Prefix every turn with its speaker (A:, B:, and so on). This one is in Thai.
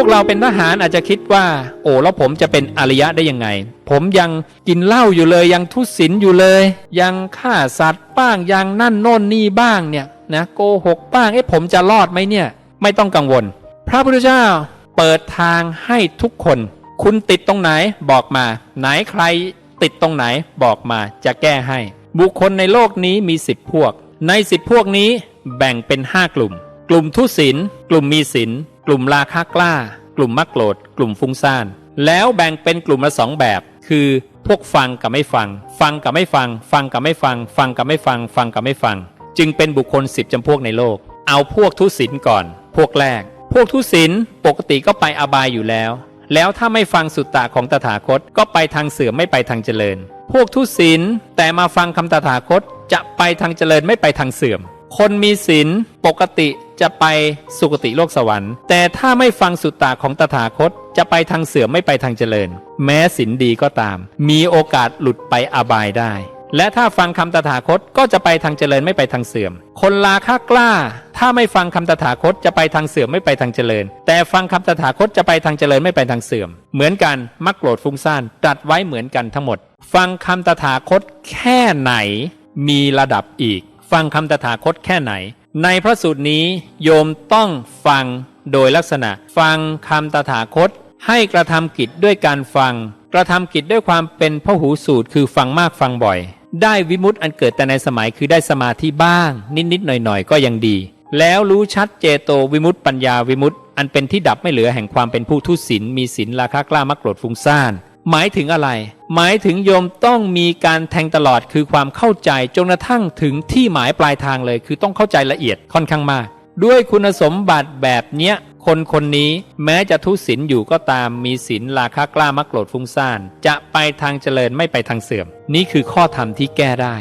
A: วกเราเป็นทหารอาจจะคิดว่า โอ้แล้วผมจะเป็นอริยะได้ยังไง ผมยังกินเหล้าอยู่เลยยังทุศีลอยู่เลย ยังฆ่าสัตว์บ้างยังนั่นโน่นนี่บ้างเนี่ยนะโกหกบ้างเอ๊ะผมจะรอดไหมเนี่ย ไม่ต้องกังวล พระพุทธเจ้าเปิดทางให้ทุกคน คุณติดตรงไหนบอกมา ไหนใครติดตรงไหนบอกมาจะแก้ให้ บุคคลในโลกนี้มีสิบพวก ในสิบพวกนี้แบ่งเป็นห้ากลุ่ม กลุ่มทุศีลกลุ่มมีศีล กลุ่มราคะกล้า กลุ่มมักโกรธกลุ่มฟุ้งซ่าน แล้วแบ่งเป็นกลุ่มละสองแบบ คือพวกฟังกับไม่ฟัง ฟังกับไม่ฟัง ฟังกับไม่ฟัง ฟังกับไม่ฟัง ฟังกับไม่ฟัง จึงเป็นบุคคลสิบจำพวกในโลก เอาพวกทุศีลก่อน พวกแรก พวกทุศีลปกติก็ไปอบายอยู่แล้ว แล้วถ้าไม่ฟังสุตตะของตถาคตก็ไปทางเสื่อมไม่ไปทางเจริญ พวกทุศีลแต่มาฟังคำตถาคตจะไปทางเจริญไม่ไปทางเสื่อม คนมีศีลปกติ จะไปสุคติโลกสวรรค์ แต่ถ้าไม่ฟังสุตตะของตถาคต จะไปทางเสื่อมไม่ไปทางเจริญ แม้ศีลดีก็ตาม มีโอกาสหลุดไปอบายได้ และถ้าฟังคำตถาคตก็จะไปทางเจริญไม่ไปทางเสื่อม คนราคะกล้า ถ้าไม่ฟังคำตถาคตจะไปทางเสื่อมไม่ไปทางเจริญ แต่ฟังคำตถาคตจะไปทางเจริญไม่ไปทางเสื่อม เหมือนกันมักโกรธฟุ้งซ่านตรัสไว้เหมือนกันทั้งหมด ฟังคำตถาคตแค่ไหนมีระดับอีก ฟังคำตถาคตแค่ไหน ในพระสูตรนี้โยมต้องฟังโดยลักษณะ ฟังคำตถาคต ให้กระทำกิจด้วยการฟัง กระทำกิจด้วยความเป็นพหูสูตรคือฟังมากฟังบ่อย ได้วิมุตติอันเกิดแต่ในสมัยคือได้สมาธิบ้าง นิดๆหน่อยๆ ก็ยังดี แล้วรู้ชัดเจโตวิมุตติปัญญาวิมุตติอันเป็นที่ดับไม่เหลือแห่งความเป็นผู้ทุศีลมีศีลราคะกล้ามักโกรธฟุ้งซ่าน หมายถึงอะไร หมายถึงโยมต้องมีการแทงตลอดคือความเข้าใจจนกระทั่งถึงที่หมายปลายทางเลย คือต้องเข้าใจละเอียดค่อนข้างมาก ด้วยคุณสมบัติแบบเนี้ยคนคนนี้แม้จะทุศีลอยู่ก็ตามมีศีลราคะกล้ามักโกรธฟุ้งซ่าน จะไปทางเจริญไม่ไปทางเสื่อม นี่คือข้อธรรมที่แก้ได้